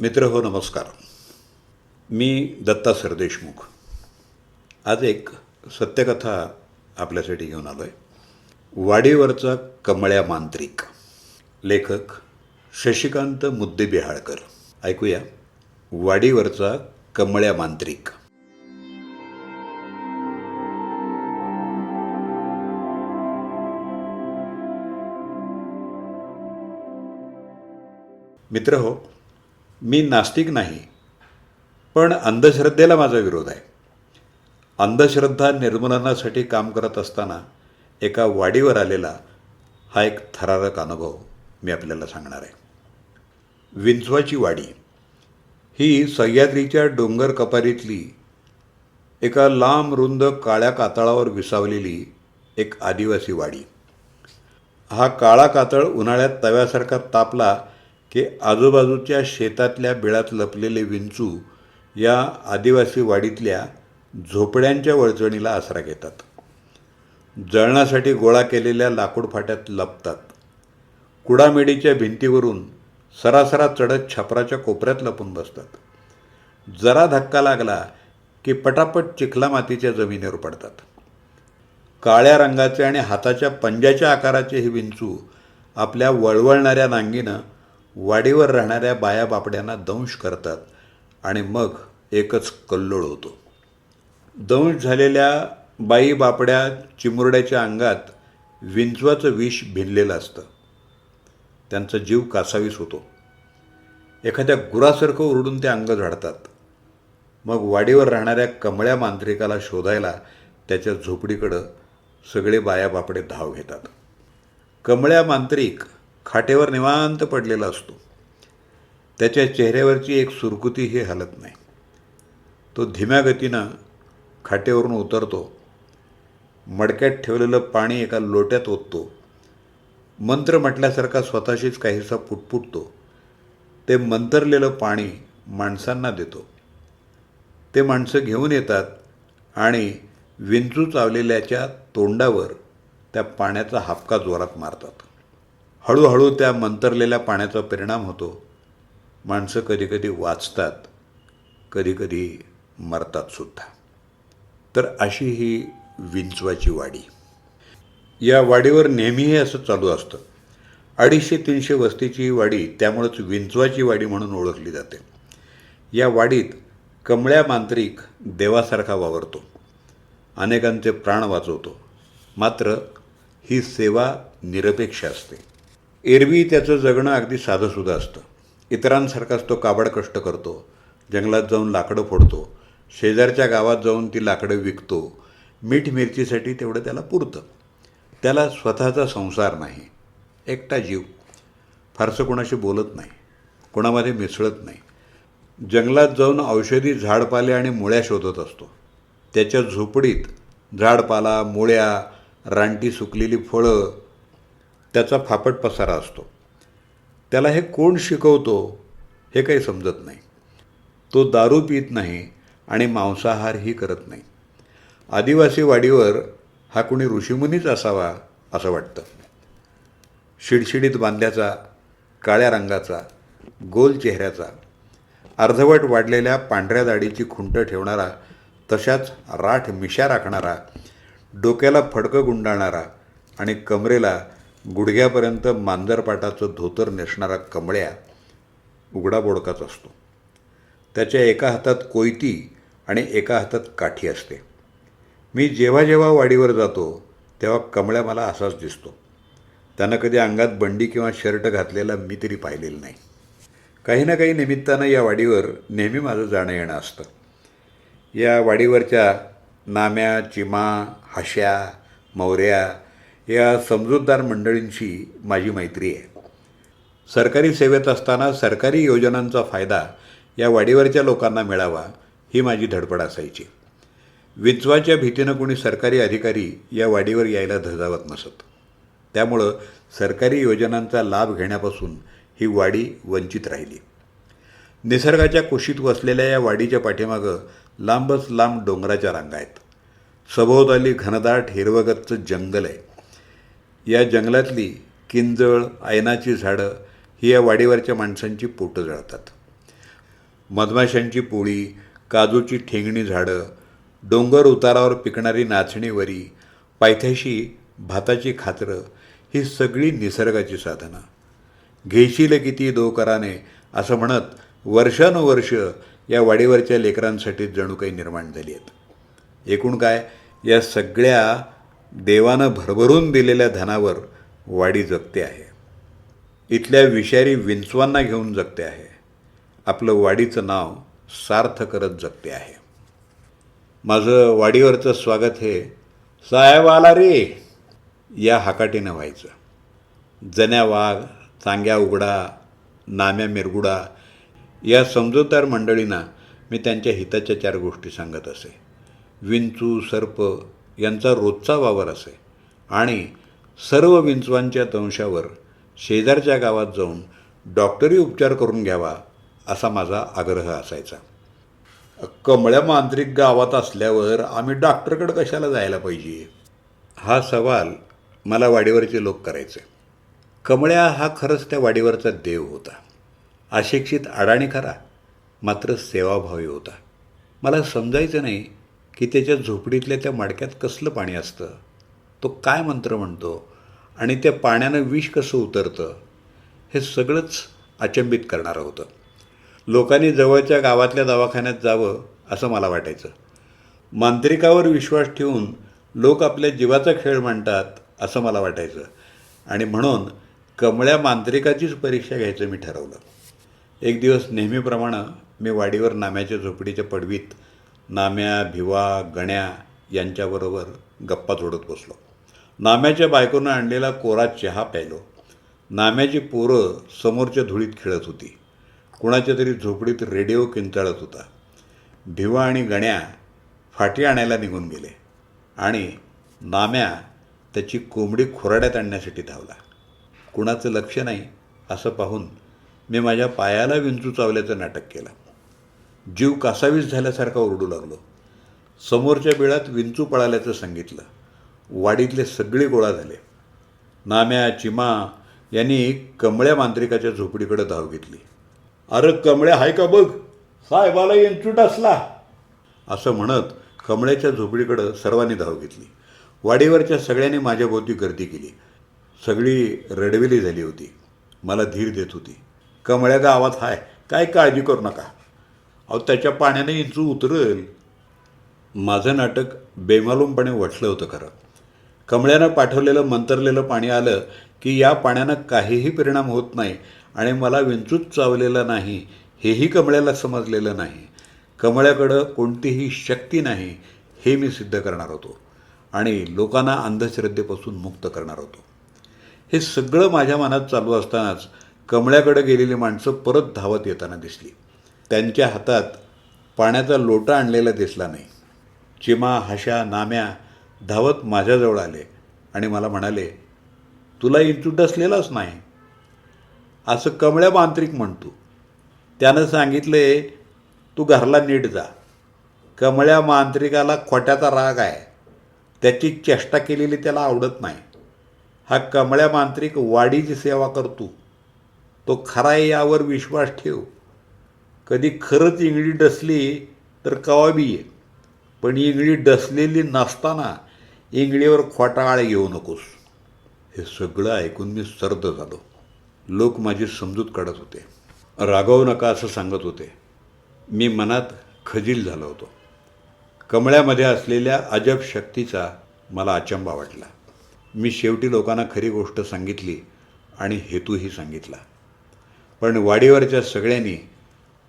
मित्र हो नमस्कार. मी दत्ता सरदेशमुख. आज एक सत्यकथा आपल्यासाठी घेऊन आलो आहे वाडीवरचा कमळ्या मांत्रिक. लेखक शशिकांत मुद्दे बिहाळकर ऐकूया. वाडीवरचा कमळ्या मांत्रिक. मित्र हो मी नास्तिक नाही पण अंधश्रद्धेला माझा विरोध आहे. अंधश्रद्धा निर्मूलनासाठी काम करत असताना एका वाडीवर आलेला हा एक थरारक अनुभव मी आपल्याला सांगणार आहे. विंचवाची वाडी ही सह्याद्रीच्या डोंगर कपारीतली एका लांब रुंद काळ्या कातळावर विसावलेली एक आदिवासी वाडी. हा काळा कातळ उन्हाळ्यात तव्यासारखा तापला की आजूबाजूच्या शेतातल्या बिळात लपलेले विंचू या आदिवासी वाडीतल्या झोपड्यांच्या वळचणीला आसरा घेतात. जळणासाठी गोळा केलेल्या लाकूड फाट्यात लपतात. कुडामेडीच्या भिंतीवरून सरासरा चढत छपराच्या कोपऱ्यात लपून बसतात. जरा धक्का लागला की पटापट चिखला मातीच्या जमिनीवर पडतात. काळ्या रंगाचे आणि हाताच्या पंजाच्या आकाराचे हे विंचू आपल्या वळवळणाऱ्या नांगीनं वाडीवर राहणाऱ्या बाया बापड्यांना दंश करतात आणि मग एकच कल्लोळ होतो. दंश झालेल्या बाई बापड्या चिमुरड्याच्या अंगात विंचवाचं विष भिनलेलं असतं. त्यांचा जीव कासावीस होतो. एखाद्या गुरासारखं ओरडून ते अंग झाडतात. मग वाडीवर राहणाऱ्या कमळ्या मांत्रिकाला शोधायला त्याच्या झोपडीकडं सगळे बाया बापडे धाव घेतात. कमळ्या मांत्रिक खाटेवर निवांत पडलेला असतो. त्याच्या चेहऱ्यावरची एक सुरकुती ही हलत नाही. तो धीम्या गतीनं खाटेवरून उतरतो. मडक्यात ठेवलेलं पाणी एका लोट्यात ओततो. मंत्र म्हटल्यासारखा स्वतःशीच काहीसा पुटपुटतो. ते मंतरलेलं पाणी माणसांना देतो. ते माणसं घेऊन येतात आणि विंचू चावलेल्याच्या तोंडावर त्या पाण्याचा हापका जोरात मारतात. हळूहळू त्या मंतरलेल्या पाण्याचा परिणाम होतो. माणसं कधीकधी वाचतात कधीकधी मरतात सुद्धा. तर अशी ही विंचवाची वाडी. या वाडीवर नेहमीही असं चालू असतं. अडीचशे तीनशे वस्तीची ही वाडी त्यामुळंच विंचवाची वाडी म्हणून ओळखली जाते. या वाडीत कमळ्या मांत्रिक देवासारखा वावरतो. अनेकांचे प्राण वाचवतो. मात्र ही सेवा निरपेक्ष असते. एरवी त्याचं जगणं अगदी साधंसुद्धा असतं. इतरांसारखाच तो काबड कष्ट करतो. जंगलात जाऊन लाकडं फोडतो. शेजारच्या गावात जाऊन ती लाकडं विकतो. मीठ मिरचीसाठी तेवढं त्याला पुरतं. त्याला स्वतःचा संसार नाही. एकटा जीव. फारसं कोणाशी बोलत नाही. कोणामध्ये मिसळत नाही. जंगलात जाऊन औषधी झाडपाले आणि मुळ्या शोधत असतो. त्याच्या झोपडीत झाडपाला मुळ्या रानटी सुकलेली फळं त्याचा फापट पसारा असतो. त्याला हे कोण शिकवतो हे काही समजत नाही. तो दारू पित नाही आणि मांसाहारही करत नाही. आदिवासी वाडीवर हा कुणी ऋषीमुनीच असावा असं वाटतं. शिडशिडीत बांध्याचा काळ्या रंगाचा गोल चेहऱ्याचा अर्धवट वाढलेल्या पांढऱ्या दाढीची खुंट ठेवणारा तशाच राठ मिशा राखणारा डोक्याला फडकं गुंडाळणारा आणि कमरेला गुडघ्यापर्यंत मांजरपाटाचं धोतर नेसणारा कमळ्या उघडा बोडकाच असतो. त्याच्या एका हातात कोयती आणि एका हातात काठी असते. मी जेव्हा जेव्हा वाडीवर जातो तेव्हा कमळ्या मला असाच दिसतो. त्यानं कधी अंगात बंडी किंवा शर्ट घातलेला मी तरी पाहिलेलं नाही. काही ना काही निमित्तानं या वाडीवर नेहमी माझं जाणं येणं असतं. या वाडीवरच्या नाम्या चिमा हश्या मौऱ्या या समजूतदार मंडळींशी माझी मैत्री आहे. सरकारी सेवेत असताना सरकारी योजनांचा फायदा या वाडीवरच्या लोकांना मिळावा ही माझी धडपड असायची. विंचवाच्या भीतीनं कोणी सरकारी अधिकारी या वाडीवर यायला धजावत नसत. त्यामुळं सरकारी योजनांचा लाभ घेण्यापासून ही वाडी वंचित राहिली. निसर्गाच्या कुशीत वसलेल्या या वाडीच्या पाठीमागं लांबच लांब डोंगराच्या रांगा आहेत. सभोवताली घनदाट हिरवगतचं जंगल आहे. या जंगलातली किंजळ ऐनाची झाडं ही या वाडीवरच्या माणसांची पोटं जळतात. मधमाशांची पोळी काजूची ठेंगणी झाडं डोंगर उतारावर पिकणारी नाचणीवरी पायथ्याशी भाताची खात्रं ही सगळी निसर्गाची साधनं. घेशील किती दोकराने असं म्हणत वर्षानुवर्ष या वाडीवरच्या लेकरांसाठी जणू काही निर्माण झाली आहेत. एकूण काय? या सगळ्या देवानं भरभरून दिलेल्या धनावर वाडी जगते आहे. इथल्या विषारी विंचवांना घेऊन जगते आहे. आपलं वाडीचं नाव सार्थ करत जगते आहे. माझं वाडीवरचं स्वागत हे साहेब आला रे या हाकाटीनं व्हायचं. जन्या वाघ चांग्या उघडा नाम्या मिरगुडा या समजूतदार मंडळींना मी त्यांच्या हिताच्या चार गोष्टी सांगत असे. विंचू सर्प यांचा रोजचा वावर असे. आणि सर्व विंचवांच्या दंशावर शेजारच्या गावात जाऊन डॉक्टरी उपचार करून घ्यावा असा माझा आग्रह असायचा. कमळ्या मांत्रिक गावात असल्यावर आम्ही डॉक्टरकडे कशाला जायला पाहिजे? हा सवाल मला वाडीवरचे लोक करायचे. कमळ्या हा खरंच त्या वाडीवरचा देव होता. अशिक्षित अडाणी खरा मात्र सेवाभावी होता. मला समजायचं नाही की त्याच्या झोपडीतल्या त्या मडक्यात कसलं पाणी असतं? तो काय मंत्र म्हणतो? आणि त्या पाण्यानं विष कसं उतरतं? हे सगळंच अचंबित करणारं होतं. लोकांनी जवळच्या गावातल्या दवाखान्यात जावं असं मला वाटायचं. मांत्रिकावर विश्वास ठेवून लोक आपल्या जीवाचा खेळ मांडतात असं मला वाटायचं. आणि म्हणून कमळ्या मांत्रिकाचीच परीक्षा घ्यायचं मी ठरवलं. एक दिवस नेहमीप्रमाणे मी वाडीवर नाम्याच्या झोपडीच्या पडवीत नाम्या भिवा गण्या यांच्याबरोबर गप्पा जोडत बसलो. नाम्याच्या बायकोनं आणलेला कोरा चहा प्यायलो. नाम्याची पोरं समोरच्या धुळीत खेळत होती. कुणाच्या तरी झोपडीत रेडिओ किंचाळत होता. भिवा आणि गण्या फाटी आणायला निघून गेले आणि नाम्या त्याची कोंबडी खोराड्यात आणण्यासाठी धावला. कुणाचं लक्ष नाही असं पाहून मी माझ्या पायाला विंचू चावल्याचं नाटक केलं. जीव कासावीस झाल्यासारखा ओरडू लागलो. समोरच्या बिळात विंचू पळाल्याचं सांगितलं. वाडीतले सगळे गोळा झाले. नाम्या चिमा यांनी कमळ्या मांत्रिकाच्या झोपडीकडे धाव घेतली. अरे कमळ्या हाय का बघ? साहेबाला इंचूट असला. असं म्हणत कमळ्याच्या झोपडीकडं सर्वांनी धाव घेतली. वाडीवरच्या सगळ्यांनी माझ्याभोवती गर्दी केली. सगळी रडविली झाली होती. मला धीर देत होती. कमळ्याचा आवाज हाय. काय काळजी करू नका. अहो त्याच्या पाण्याने इंचू उतरेल. माझं नाटक बेमालूमपणे वठलं होतं खरं. कमळ्यानं पाठवलेलं मंतरलेलं पाणी आलं की या पाण्यानं काहीही परिणाम होत नाही आणि मला विंचूच चावलेलं नाही हेही कमळ्याला समजलेलं नाही. कमळ्याकडं कोणतीही शक्ती नाही हे मी सिद्ध करणार होतो आणि लोकांना अंधश्रद्धेपासून मुक्त करणार होतो. हे सगळं माझ्या मनात चालू असतानाच कमळ्याकडे गेलेली माणसं परत धावत येताना दिसली. त्यांच्या हातात पाण्याचा लोटा आणलेला दिसला नाही. चिमा हशा नाम्या धावत माझ्याजवळ आले आणि मला म्हणाले तुला इन्स्टिट्यूट असलेलाच नाही. असं कमळ्या मांत्रिक म्हणतो. त्यानं सांगितले तू घरला नीट जा. कमळ्या मांत्रिकाला खोट्याचा राग आहे. त्याची चेष्टा केलेली त्याला आवडत नाही. हा कमळ्या मांत्रिक वाडीची सेवा करतो तो. खरा यावर विश्वास ठेव. कधी खरंच इंगळी डसली तर कवाबी आहे ये. पण इंगळी डसलेली नसताना इंगळीवर खोटाळ आळ घेऊ नकोस. हे सगळं ऐकून मी सर्द झालो. लोक माझी समजूत काढत होते. रागवू नका असं सांगत होते. मी मनात खजील झालो होतो. कमळ्यामध्ये असलेल्या अजब शक्तीचा मला अचंबा वाटला. मी शेवटी लोकांना खरी गोष्ट सांगितली आणि हेतूही सांगितला. पण वाडीवरच्या सगळ्यांनी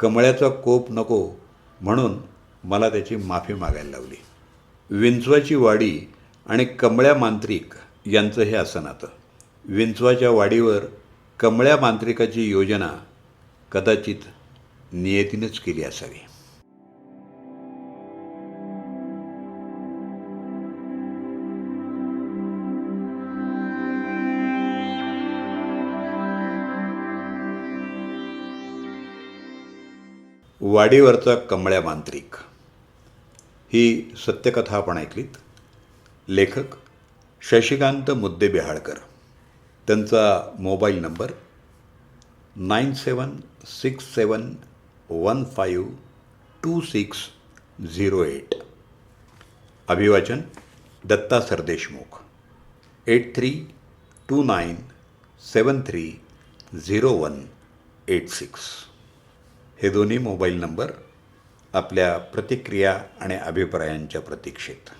कमळ्याचा कोप नको म्हणून मला त्याची माफी मागायला लावली. विंचवाची वाडी आणि कमळ्या मांत्रिक यांचं हे असं नातं. विंचवाच्या वाडीवर कमळ्या मांत्रिकाची योजना कदाचित नियतीनंच केली असावी. वाडीवरचा कमळ्या मांत्रिक. ही सत्यकथा आपण ऐकलीत. लेखक शशिकांत मुद्दे बिहाळकर. त्यांचा mobile number nine seven six seven one five two six zero eight. अभिवाचन Datta Sardeshmukh. Eight three two nine seven three zero one eight six. हे दोन्ही मोबाईल नंबर आपल्या प्रतिक्रिया आणि अभिप्रायांच्या प्रतीक्षेत.